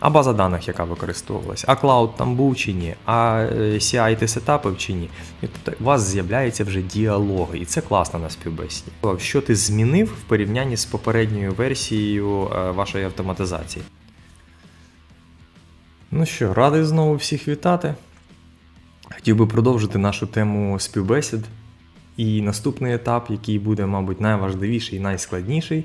а база даних, яка використовувалась, а клауд там був чи ні, а е, CI ти сетапив чи ні. І тобто у вас з'являються вже діалоги, і це класно на співбесіді. Що ти змінив в порівнянні з попередньою версією е, вашої автоматизації? Ну що, радий знову всіх вітати. Хотів би продовжити нашу тему співбесід. І наступний етап, який буде, мабуть, найважливіший і найскладніший,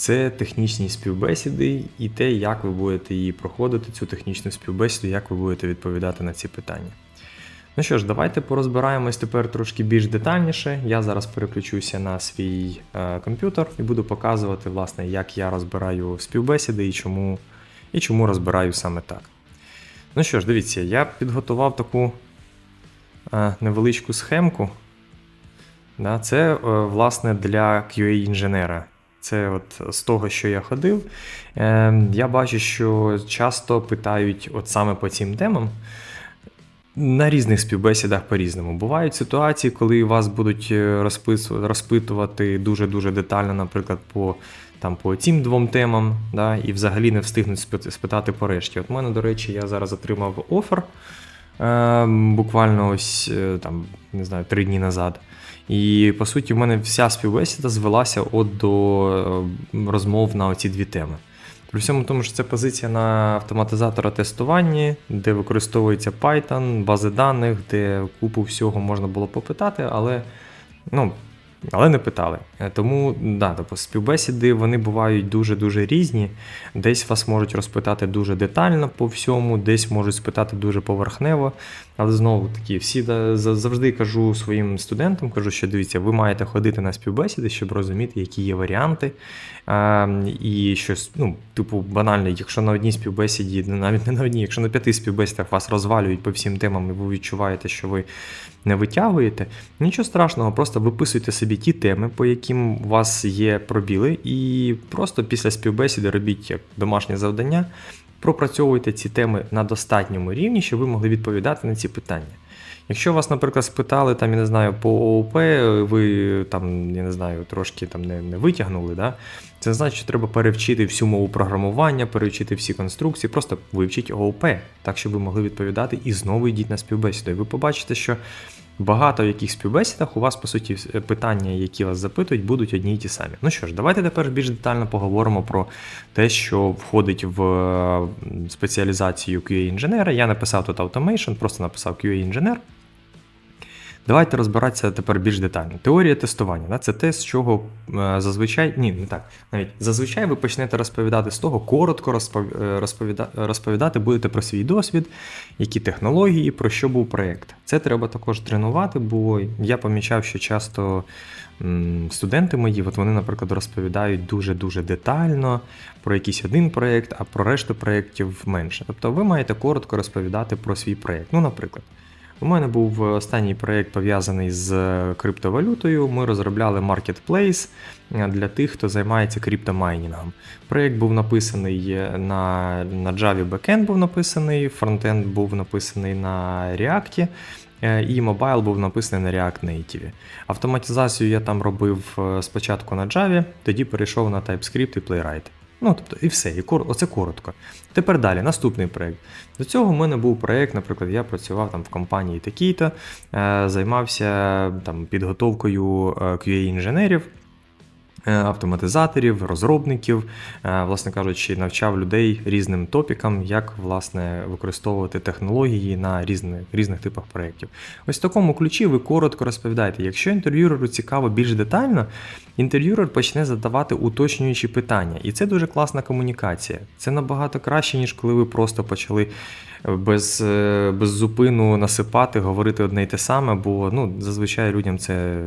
це технічні співбесіди і те, як ви будете її проходити, цю технічну співбесіду, як ви будете відповідати на ці питання. Ну що ж, давайте порозбираємось тепер трошки більш детальніше. Я зараз переключуся на свій е, комп'ютер і буду показувати, власне, як я розбираю співбесіди і чому, і чому розбираю саме так. Ну що ж, дивіться, я підготував таку е, невеличку схемку. Да, це, е, власне, для QA-інженера. Це от з того, що я ходив. Е, я бачу, що часто питають от саме по цим темам. На різних співбесідах по-різному. Бувають ситуації, коли вас будуть е, розпитувати дуже-дуже детально, наприклад, по, там, по цим двом темам, да, і взагалі не встигнуть спитати по решті. От мене, до речі, я зараз отримав офер е, буквально ось е, там, не знаю, три дні назад. І по суті, в мене вся співбесіда звелася от до е, розмов на оці дві теми. При всьому тому, що це позиція на автоматизатора тестування, де використовується Python, бази даних, де купу всього можна було попитати, але, ну, але не питали. Е, Тому да, тобто співбесіди вони бувають дуже-дуже різні. Десь вас можуть розпитати дуже детально по всьому, десь можуть спитати дуже поверхнево. Але знову таки, всі завжди кажу своїм студентам, кажу, що дивіться, ви маєте ходити на співбесіди, щоб розуміти, які є варіанти. А, і щось, ну, типу, банально, якщо на одній співбесіді, навіть не на одній, якщо на п'яти співбесідах вас розвалюють по всім темам, і ви відчуваєте, що ви не витягуєте, нічого страшного, просто виписуйте собі ті теми, по яким у вас є пробіли, і просто після співбесіди робіть як домашнє завдання, пропрацьовуйте ці теми на достатньому рівні, щоб ви могли відповідати на ці питання. Якщо вас, наприклад, спитали там, я не знаю, по ООП, ви там, я не знаю, трошки там не, не витягнули, да? це значить, що треба перевчити всю мову програмування, перевчити всі конструкції, просто вивчіть ООП, так щоб ви могли відповідати і знову йдіть на співбесіду. І ви побачите, що багато в яких співбесідах у вас, по суті, питання, які вас запитують, будуть одні й ті самі. Ну що ж, давайте тепер більш детально поговоримо про те, що входить в спеціалізацію QA-інженера. Я написав тут Automation, просто написав QA-інженер. Давайте розбиратися тепер більш детально. Теорія тестування да, це те, з чого е, зазвичай ні, не так. Навіть зазвичай ви почнете розповідати з того, коротко е, розповіда, розповідати будете про свій досвід, які технології, про що був проєкт. Це треба також тренувати, бо я помічав, що часто студенти мої, от вони, наприклад, розповідають дуже-дуже детально про якийсь один проєкт, а про решту проєктів менше. Тобто ви маєте коротко розповідати про свій проєкт. Ну, наприклад. У мене був останній проєкт пов'язаний з криптовалютою. Ми розробляли маркетплейс для тих, хто займається криптомайнінгом. Проєкт був написаний на, на Java Backend був написаний, фронтенд був написаний на React. е, І мобайл був написаний на React Native. Автоматизацію я там робив е, спочатку на Java, тоді перейшов на TypeScript і Playwright. Ну, тобто, і все, і кор... оце коротко. Тепер далі, наступний проєкт. До цього в мене був проєкт, наприклад, я працював там в компанії такій-то, е, займався там підготовкою е, QA-інженерів. Е, Автоматизаторів, розробників, е, власне кажучи, навчав людей різним топікам, як власне використовувати технології на різних, різних типах проєктів. Ось в такому ключі ви коротко розповідаєте. Якщо інтерв'юеру цікаво більш детально, інтерв'юер почне задавати уточнюючі питання. І це дуже класна комунікація. Це набагато краще, ніж коли ви просто почали без, е, без зупину насипати, говорити одне й те саме, бо ну, зазвичай людям це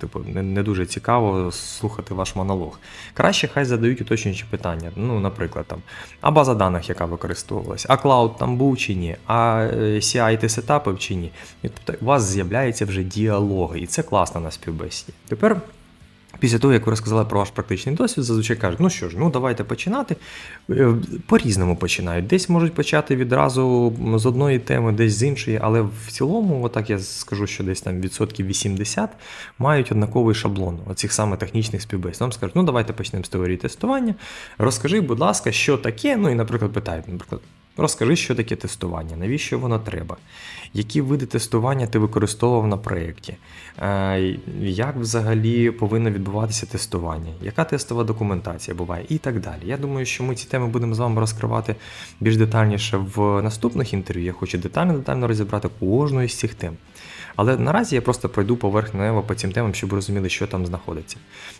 типу, не, не дуже цікаво слухати ваш монолог. Краще хай задають уточнюючі питання. Ну, наприклад, там, а база даних, яка використовувалась, а клауд там був чи ні, а е, CI ти сетапив чи ні. І тобто у вас з'являються вже діалоги, і це класно на співбесіді. Тепер Після того, як ви розказали про ваш практичний досвід, зазвичай кажуть, ну що ж, ну давайте починати. Е, По-різному починають. Десь можуть почати відразу з одної теми, десь з іншої, але в цілому, отак я скажу, що десь там відсотків 80 мають однаковий шаблон оцих саме технічних співбесід. Вам скажуть, ну давайте почнемо з теорії тестування. Розкажи, будь ласка, що таке. Ну і, наприклад, питають, наприклад. Розкажи, що таке тестування, навіщо воно треба, які види тестування ти використовував на проєкті, Е, як взагалі повинно відбуватися тестування, яка тестова документація буває і так далі. Я думаю, що ми ці теми будемо з вами розкривати більш детальніше в наступних інтерв'ю. Я хочу детально-детально розібрати кожну із цих тем. Але наразі я просто пройду поверхнево по цим темам, щоб розуміли, що там знаходиться.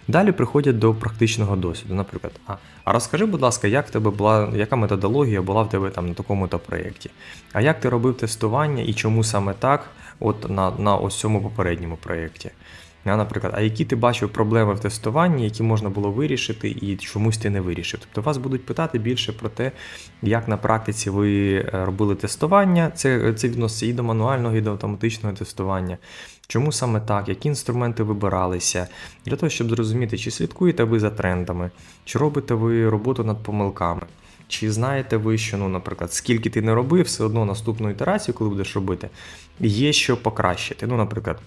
Далі приходять до практичного досвіду. Наприклад, а, а розкажи, будь ласка, як в тебе була, яка методологія була в тебе там на такому-то проєкті? А як ти робив тестування і чому саме так, от на, на ось цьому попередньому проєкті? Наприклад, а які ти бачив проблеми в тестуванні, які можна було вирішити, і чомусь ти не вирішив? Тобто вас будуть питати більше про те, як на практиці ви е, робили тестування. Це, це відноситься і до мануального, і до автоматичного тестування. Чому саме так, які інструменти вибиралися, для того, щоб зрозуміти, чи слідкуєте ви за трендами, чи робите ви роботу над помилками. Чи знаєте ви, що, ну, наприклад, скільки ти не робив, все одно наступну ітерацію, коли будеш робити, є що покращити. Ну, наприклад,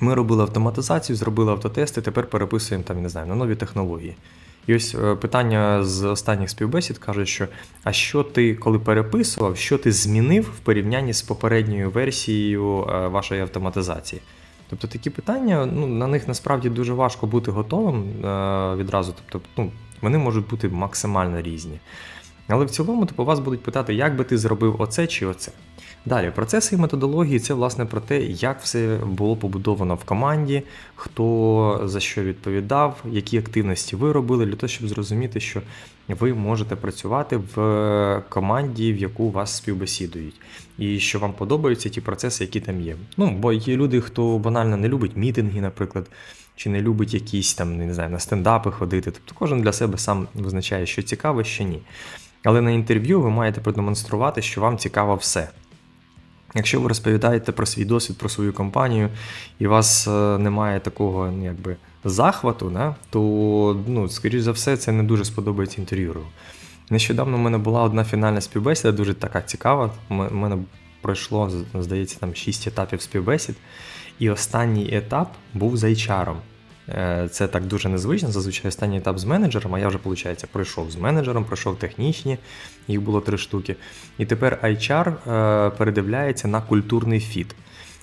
ми робили автоматизацію, зробили автотести, тепер переписуємо там, не знаю, на нові технології. І ось е, питання з останніх співбесід кажуть, що а що ти, коли переписував, що ти змінив в порівнянні з попередньою версією е, вашої автоматизації? Тобто такі питання, ну, на них насправді дуже важко бути готовим е, відразу. Тобто, ну, вони можуть бути максимально різні. Але в цілому, типу, вас будуть питати, як би ти зробив оце чи оце. Далі, процеси і методології це власне про те, як все було побудовано в команді, хто за що відповідав, які активності ви робили, для того, щоб зрозуміти, що ви можете працювати в команді, в яку вас співбесідують, і що вам подобаються ті процеси, які там є. Ну, бо є люди, хто банально не любить мітинги, наприклад, чи не любить якісь там, не знаю, на стендапи ходити. Тобто кожен для себе сам визначає, що цікаво, що ні. Але на інтерв'ю ви маєте продемонструвати, що вам цікаво все. Якщо ви розповідаєте про свій досвід, про свою компанію, і у вас е, немає такого ну, якби, захвату, да, то, ну, скоріш за все, це не дуже сподобається інтерв'юеру. Нещодавно в мене була одна фінальна співбесіда, дуже така цікава. У мене пройшло, здається, там 6 етапів співбесід. І останній етап був з HR. Е, Це так дуже незвично. Зазвичай останній етап з менеджером, а я вже, виходить, пройшов з менеджером, пройшов технічні, їх було три штуки. І тепер HR е, передивляється на культурний фіт.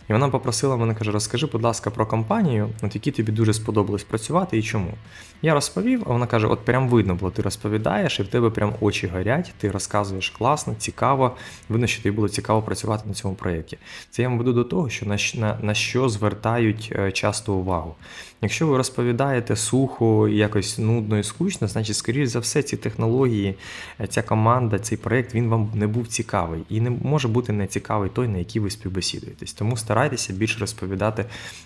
І вона попросила мене, каже, розкажи, будь ласка, про компанію, от які тобі дуже сподобалось працювати і чому. Я розповів, а вона каже: от прям видно було, ти розповідаєш, і в тебе прям очі горять, ти розказуєш класно, цікаво. Видно, що тобі було цікаво працювати на цьому проєкті. Це я вам веду до того, що на, на, на що звертають е, часто увагу. Якщо ви розповідаєте сухо, якось нудно і скучно, значить, скоріш за все, ці технології, е, ця команда, цей проєкт, він вам не був цікавий і не може бути не цікавий той, на який ви співбесідуєтесь. Тому старайтеся більше розповідати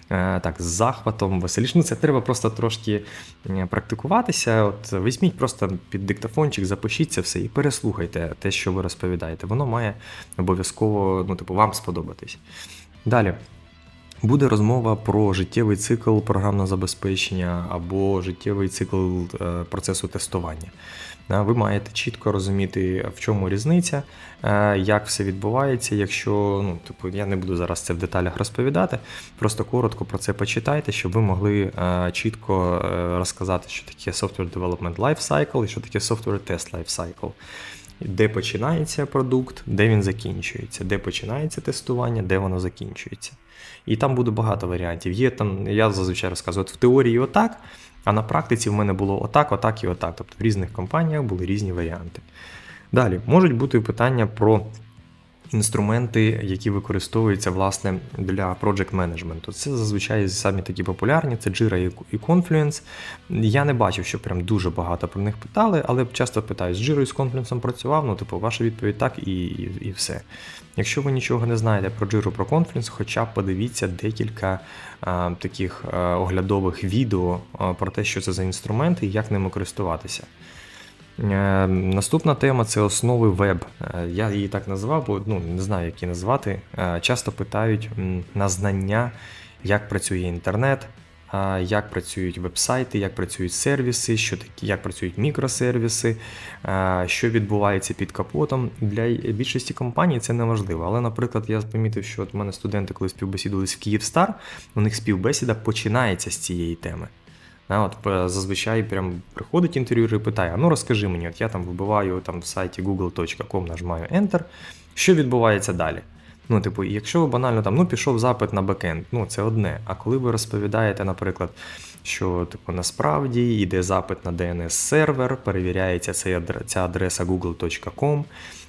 е, так з захватом, веселіше. Ну, це треба просто трошки практикуватися. От візьміть просто під диктофончик, запишіть це все і переслухайте те, що ви розповідаєте. Воно має обов'язково ну, типу, вам сподобатись. Далі. Буде розмова про життєвий цикл програмного забезпечення або життєвий цикл е, процесу тестування. Ви маєте чітко розуміти, в чому різниця, е, як все відбувається. Якщо ну, типу, я не буду зараз це в деталях розповідати, просто коротко про це почитайте, щоб ви могли е, чітко розказати, що таке Software Development Life Cycle і що таке Software Test Life Cycle. Де починається продукт, де він закінчується, де починається тестування, де воно закінчується. І там буде багато варіантів. Є там, я зазвичай розказую, от в теорії отак, а на практиці в мене було отак, отак і отак. Тобто в різних компаніях були різні варіанти. Далі можуть бути питання про інструменти, які використовуються власне для project менеджменту. Це зазвичай самі такі популярні, це Jira і Confluence. Я не бачив, що прям дуже багато про них питали, але часто питають, з Jira і з Confluence працював, ну, типу, ваша відповідь так і, і, і все. Якщо ви нічого не знаєте про Jira, про Confluence, хоча б подивіться декілька а, таких а, оглядових відео а, про те, що це за інструменти і як ними користуватися. Е, наступна тема це основи веб. Е, я її так назвав, бо ну, не знаю, як її назвати. Е, часто питають на знання, як працює інтернет, як працюють веб-сайти, як працюють сервіси, що такі, як працюють мікросервіси, що відбувається під капотом. Для більшості компаній це не важливо. Але, наприклад, я помітив, що от у мене студенти, коли співбесідувалися в Київстар, у них співбесіда починається з цієї теми. Да, от зазвичай прям приходить інтерв'юер і питає: а ну розкажи мені, от я там вбиваю там в сайті google.com, нажимаю Enter, що відбувається далі? Ну, типу, якщо ви банально там ну пішов запит на бекенд, ну це одне. А коли ви розповідаєте, наприклад, що типу насправді йде запит на DNS-сервер, перевіряється ця адреса google.com,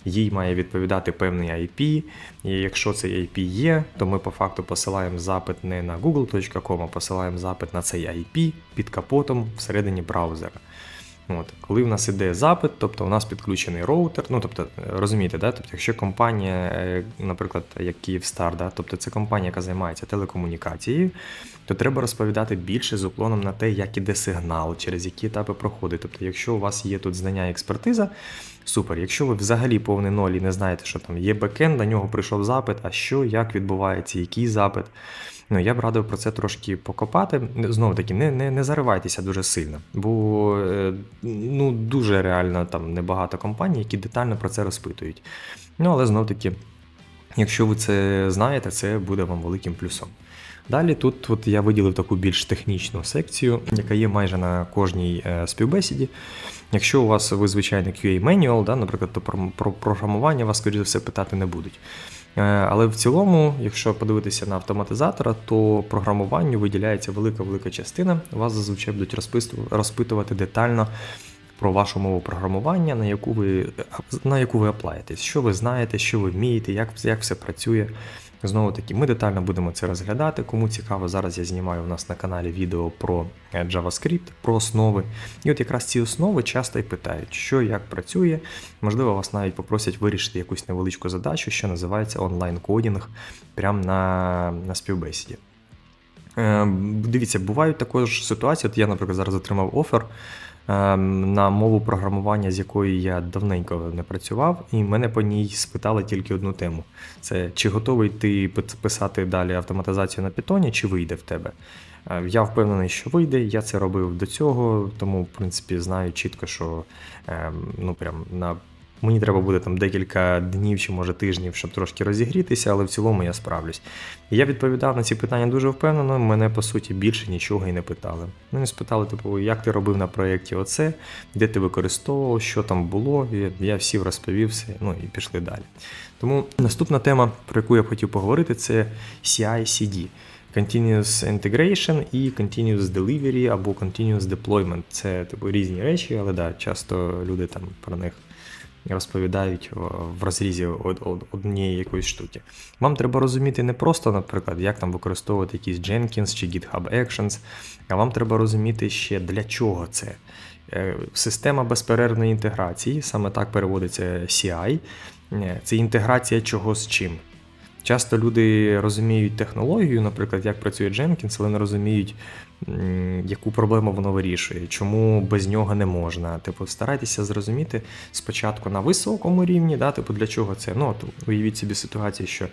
їй має відповідати певний IP. І якщо цей IP є, то ми по факту посилаємо запит не на google.com, а посилаємо запит на цей IP під капотом всередині браузера. От, коли в нас іде запит, тобто у нас підключений роутер, ну тобто, розумієте, да? тобто, якщо компанія, е, наприклад, як Київстар, да? тобто це компанія, яка займається телекомунікацією, то треба розповідати більше з уклоном на те, як іде сигнал, через які етапи проходить. Тобто, якщо у вас є тут знання і експертиза, супер. Якщо ви взагалі повний ноль і не знаєте, що там є бекенд, на нього прийшов запит, а що, як відбувається, який запит. Ну, я б радив про це трошки покопати. Знову таки, не, не, не заривайтеся дуже сильно, бо е, ну, дуже реально там небагато компаній, які детально про це розпитують. Ну, але знов таки, якщо ви це знаєте, це буде вам великим плюсом. Далі тут от я виділив таку більш технічну секцію, яка є майже на кожній е, співбесіді. Якщо у вас ви звичайний QA manual, да, наприклад, то про, про програмування вас, скоріше за все, питати не будуть. Е, Але в цілому, якщо подивитися на автоматизатора, то програмуванню виділяється велика-велика частина. Вас зазвичай будуть розпитувати детально про вашу мову програмування, на яку ви, на яку ви аплаєтесь, що ви знаєте, що ви вмієте, як, як все працює. Знову таки, ми детально будемо це розглядати. Кому цікаво, зараз я знімаю у нас на каналі відео про е, JavaScript, про основи. І от якраз ці основи часто і питають, що як працює. Можливо, вас навіть попросять вирішити якусь невеличку задачу, що називається онлайн-кодінг, прямо на, на співбесіді. Е, Дивіться, бувають також ситуації. От я, наприклад, зараз отримав офер на мову програмування, з якою я давненько не працював, і мене по ній спитали тільки одну тему: це чи готовий ти пи- писати далі автоматизацію на питоні, чи вийде в тебе. Е, Я впевнений, що вийде. Я це робив до цього, тому в принципі знаю чітко, що е, ну прям на Мені треба буде там декілька днів чи може тижнів, щоб трошки розігрітися, але в цілому я справлюсь. Я відповідав на ці питання дуже впевнено. Мене по суті більше нічого і не питали. Мене спитали, типу, як ти робив на проєкті оце, де ти використовував, що там було. І я всім розповів все, ну і пішли далі. Тому наступна тема, про яку я б хотів поговорити, це CI-CD. Continuous Integration і Continuous Delivery або Continuous Deployment. Це типу різні речі, але да, часто люди там про них розповідають в- розрізі од- од- однієї якоїсь штуки. Вам треба розуміти не просто, наприклад, як там використовувати якісь Jenkins чи GitHub Actions, а вам треба розуміти ще для чого це. Е, Система безперервної інтеграції, саме так переводиться CI, Е, це інтеграція чого з чим. Часто люди розуміють технологію, наприклад, як працює Jenkins, але не розуміють, яку проблему воно вирішує, чому без нього не можна. Типу, старайтеся зрозуміти спочатку на високому рівні, да, типу, для чого це. Ну, от, уявіть собі ситуацію, що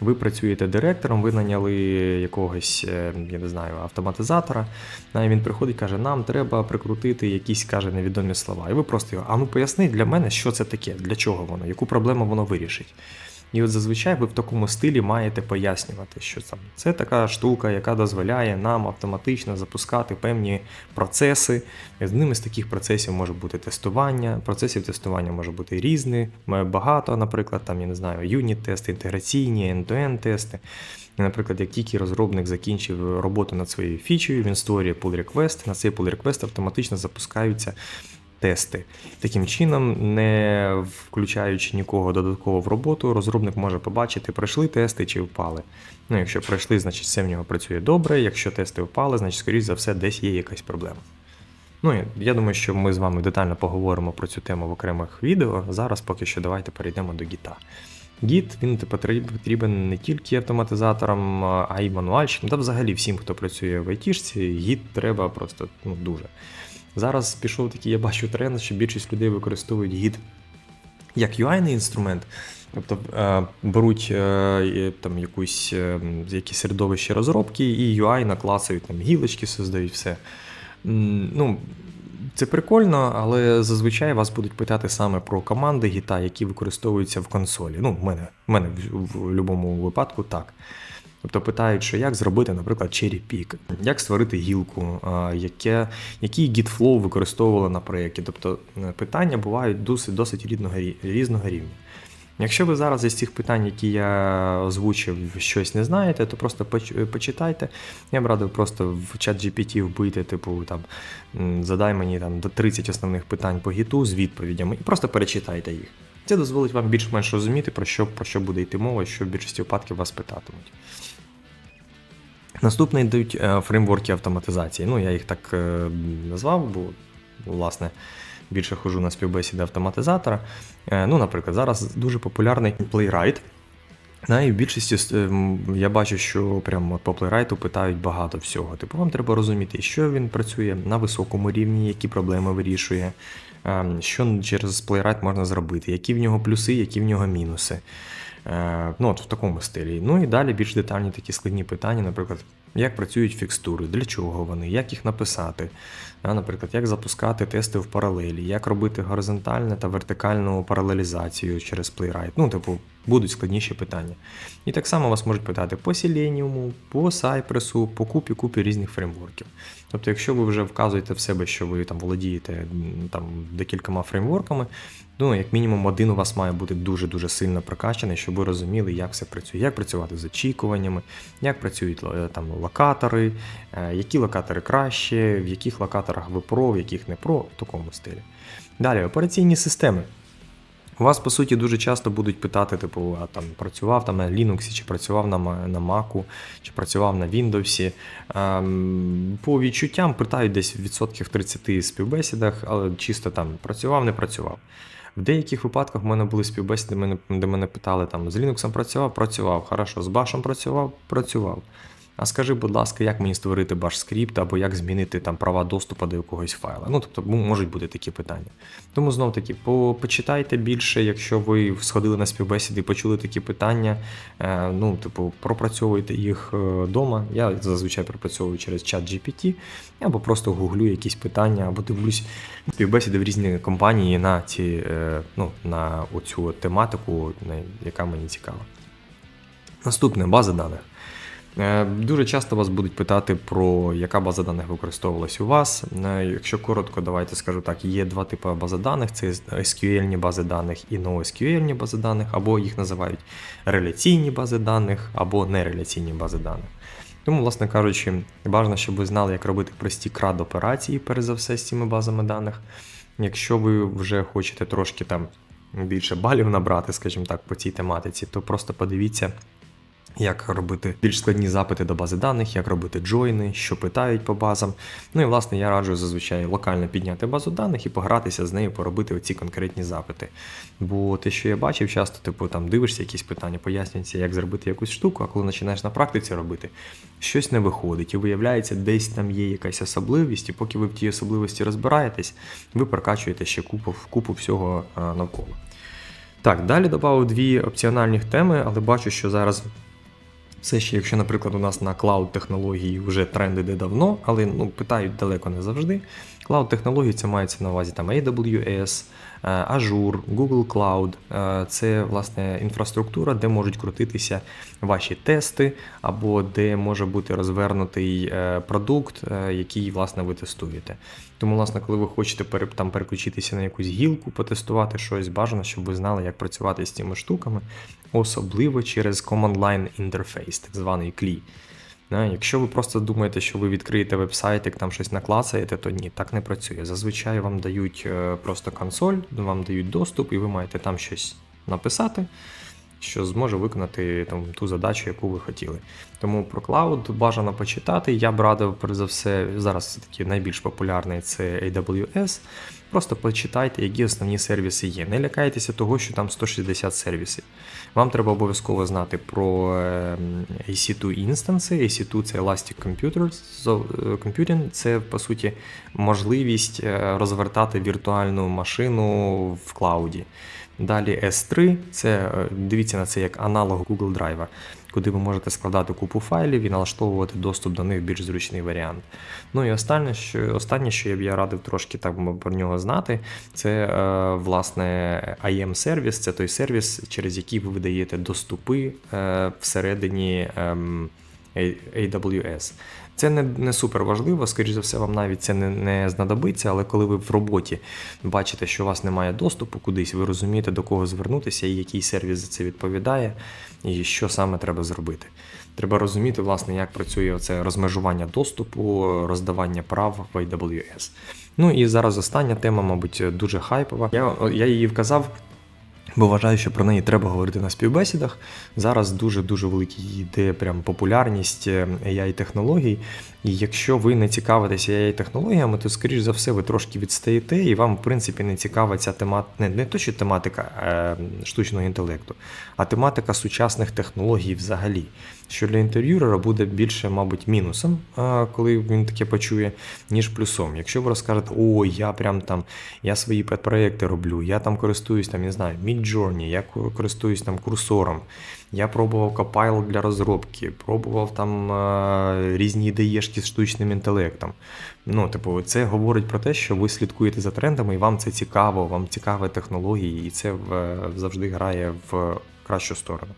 ви працюєте директором, ви наняли якогось, е, я не знаю, автоматизатора. І він приходить і каже, нам треба прикрутити якісь каже невідомі слова. І ви просто його, а ну поясни для мене, що це таке, для чого воно, яку проблему воно вирішить. І от зазвичай ви в такому стилі маєте пояснювати, що там це така штука, яка дозволяє нам автоматично запускати певні процеси. Одним із таких процесів може бути тестування. Процесів тестування може бути різні, багато, наприклад, там, я не знаю, юніт-тести, інтеграційні, end-to-end тести. Наприклад, як тільки розробник закінчив роботу над своєю фічею, він створює pull request, на цей pull request автоматично запускаються тести. Таким чином, не включаючи нікого додатково в роботу, розробник може побачити, пройшли тести чи впали. Ну, якщо пройшли, значить все в нього працює добре. Якщо тести впали, значить, скоріш за все, десь є якась проблема. Ну, я думаю, що ми з вами детально поговоримо про цю тему в окремих відео. Зараз поки що давайте перейдемо до гіта. Гіт він потрібен не тільки автоматизаторам, а й мануальщикам, та взагалі всім, хто працює в айтішці, гіт треба просто ну, дуже. Зараз пішов такий, я бачу тренд, що більшість людей використовують гід як UI інструмент. Тобто е, беруть е, там якусь, е, якісь середовище розробки і UI наклацають, там гілочки создають все. Ну, Це прикольно, але зазвичай вас будуть питати саме про команди гіта, які використовуються в консолі. Ну, в мене в мене в, в будь-якому випадку так. Тобто питають, що як зробити, наприклад, cherry pick, як створити гілку, яке, який flow використовували на проєкті. Тобто питання бувають досить досить різного, різного рівня. Якщо ви зараз із цих питань, які я озвучив, щось не знаєте, то просто почитайте. Я б радив просто в чат GPT вбити, типу, там, задай мені там до 30 основних питань по гіту з відповідями і просто перечитайте їх. Це дозволить вам більш-менш розуміти, про що про що буде йти мова, що в більшості випадків вас питатимуть. Наступне йдуть е, фреймворки автоматизації. Ну, я їх так е, назвав, бо, власне, більше хожу на співбесіди автоматизатора. Е, ну, Наприклад, зараз дуже популярний Playwright. Да, і в більшості я бачу, що прямо по Playwright питають багато всього. Типу, вам треба розуміти, що він працює на високому рівні, які проблеми вирішує, що через плейрайт можна зробити, які в нього плюси, які в нього мінуси. Е, ну, от В такому стилі. Ну і далі більш детальні такі складні питання, наприклад, як працюють фікстури, для чого вони, як їх написати, наприклад, як запускати тести в паралелі, як робити горизонтальну та вертикальну паралелізацію через Playwright. Ну, типу, будуть складніші питання. І так само вас можуть питати по Selenium, по Cypress, по купі-купі різних фреймворків. Тобто, якщо ви вже вказуєте в себе, що ви там володієте там, декількома фреймворками, ну, як мінімум, один у вас має бути дуже-дуже сильно прокачаний, щоб ви розуміли, як все працює, як працювати з очікуваннями, як працюють е, там локатори, е, які локатори краще, в яких локаторах ви про, в яких не про, в такому стилі. Далі, операційні системи. У вас, по суті, дуже часто будуть питати, типу, а там працював там на Linux, чи працював на на Mac, чи працював на Windows. Ем, по відчуттям питають десь відсотків 30 співбесідах, але чисто там працював, не працював. В деяких випадках в мене були співбесіди, де мене питали, там з Linux працював, працював, хорошо, з Bash працював, працював. А скажи, будь ласка, як мені створити баш скрипт або як змінити там права доступу до якогось файла. Ну, тобто, можуть бути такі питання. Тому знов таки, почитайте більше, якщо ви сходили на співбесіди і почули такі питання. Е, ну, типу, пропрацьовуйте їх вдома. Е, Я зазвичай пропрацьовую через чат GPT, або просто гуглю якісь питання, або дивлюсь співбесіди в різні компанії на ці, е, ну, на оцю тематику, яка мені цікава. Наступне база даних. Е, дуже часто вас будуть питати про яка база даних використовувалась у вас. Е, якщо коротко, давайте скажу так, є два типи бази даних: це SQL бази даних і NoSQL бази даних, або їх називають реляційні бази даних, або нереляційні бази даних. Тому, власне кажучи, бажано, щоб ви знали, як робити прості крад операції, перш за все, з цими базами даних. Якщо ви вже хочете трошки там більше балів набрати, скажімо так, по цій тематиці, то просто подивіться як робити більш складні запити до бази даних, як робити джойни, що питають по базам. Ну і власне я раджу зазвичай локально підняти базу даних і погратися з нею, поробити оці конкретні запити. Бо те, що я бачив, часто типу там дивишся якісь питання, пояснюється, як зробити якусь штуку, а коли починаєш на практиці робити, щось не виходить. І виявляється, десь там є якась особливість, і поки ви в тій особливості розбираєтесь, ви прокачуєте ще купу купу всього навколо. Так, далі додав дві опціональні теми, але бачу, що зараз все ще, якщо, наприклад, у нас на клауд технології вже тренд іде давно, але ну, питають далеко не завжди. Клауд технології це мається на увазі там AWS, е, Azure, Google Cloud. Е, це власне інфраструктура, де можуть крутитися ваші тести, або де може бути розвернутий е, продукт, який власне ви тестуєте. Тому, власне, коли ви хочете там переключитися на якусь гілку, потестувати щось, бажано, щоб ви знали, як працювати з цими штуками, особливо через Command Line інтерфейс, так званий CLI. Якщо ви просто думаєте, що ви відкриєте веб-сайт, як там щось наклацаєте, то ні, так не працює. Зазвичай вам дають е, просто консоль, вам дають доступ, і ви маєте там щось написати, що зможе виконати там, ту задачу, яку ви хотіли. Тому про клауд бажано почитати. Я б радив, перш за все, зараз такий найбільш популярний це AWS. Просто почитайте, які основні сервіси є. Не лякайтеся того, що там 160 сервісів. Вам треба обов'язково знати про EC2 ем, інстанси. EC2 це Elastic Computing, це по суті можливість е, розвертати віртуальну машину в клауді. Далі S3, це е, дивіться на це як аналог Google Drive, куди ви можете складати купу файлів і налаштовувати доступ до них в більш зручний варіант. Ну і останнє, що, останнє, що я б я радив трошки так про нього знати, це е, власне IM сервіс, це той сервіс, через який ви видаєте доступи е, всередині. ем, AWS. Це не, не супер важливо, скоріш за все, вам навіть це не, не знадобиться, але коли ви в роботі бачите, що у вас немає доступу кудись, ви розумієте, до кого звернутися і який сервіс за це відповідає, і що саме треба зробити. Треба розуміти, власне, як працює це розмежування доступу, роздавання прав в AWS. Ну і зараз остання тема, мабуть, дуже хайпова. Я, я її вказав бо вважаю, що про неї треба говорити на співбесідах. Зараз дуже-дуже велика йде прям популярність е, AI-технологій. І якщо ви не цікавитеся AI-технологіями, то, скоріш за все, ви трошки відстаєте, і вам, в принципі, не цікава ця тематика, не, не то, що тематика е, штучного інтелекту, а тематика сучасних технологій взагалі. Що для інтерв'юрера буде більше, мабуть, мінусом, коли він таке почує, ніж плюсом. Якщо ви розкажете, о, я прям там, я свої педпроекти роблю, я там користуюсь там, не знаю, Midjourney, я користуюсь там курсором, я пробував Copilot для розробки, пробував там різні ідеєшки з штучним інтелектом. Ну, типу, це говорить про те, що ви слідкуєте за трендами, і вам це цікаво, вам цікаві технології, і це завжди грає в кращу сторону.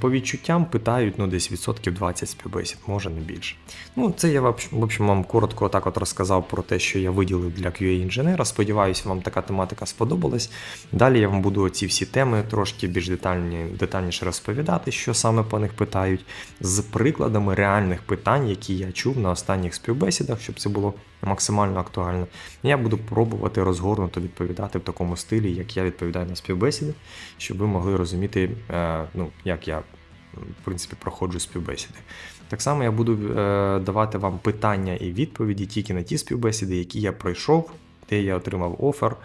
По відчуттям питають ну, десь відсотків 20 співбесід, може не більше. Ну, це я в общем, вам коротко так от розказав про те, що я виділив для QA-інженера. Сподіваюся, вам така тематика сподобалась. Далі я вам буду ці всі теми трошки більш детальні, детальніше розповідати, що саме по них питають, з прикладами реальних питань, які я чув на останніх співбесідах, щоб це було максимально актуально. Я буду пробувати розгорнуто відповідати в такому стилі, як я відповідаю на співбесіди, щоб ви могли розуміти, е, ну, як я в принципі проходжу співбесіди. Так само я буду е, давати вам питання і відповіді тільки на ті співбесіди, які я пройшов, де я отримав офер,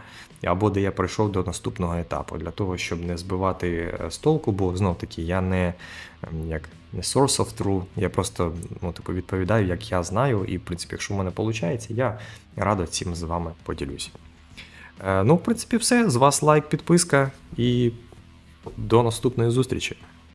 або де я прийшов до наступного етапу, для того, щоб не збивати е, з толку, бо знов таки я не ем, як не source of true, я просто ну, типу, відповідаю, як я знаю, і в принципі, якщо в мене виходить, я радо цим з вами поділюсь. Е, ну, в принципі, все. З вас лайк, підписка і до наступної зустрічі.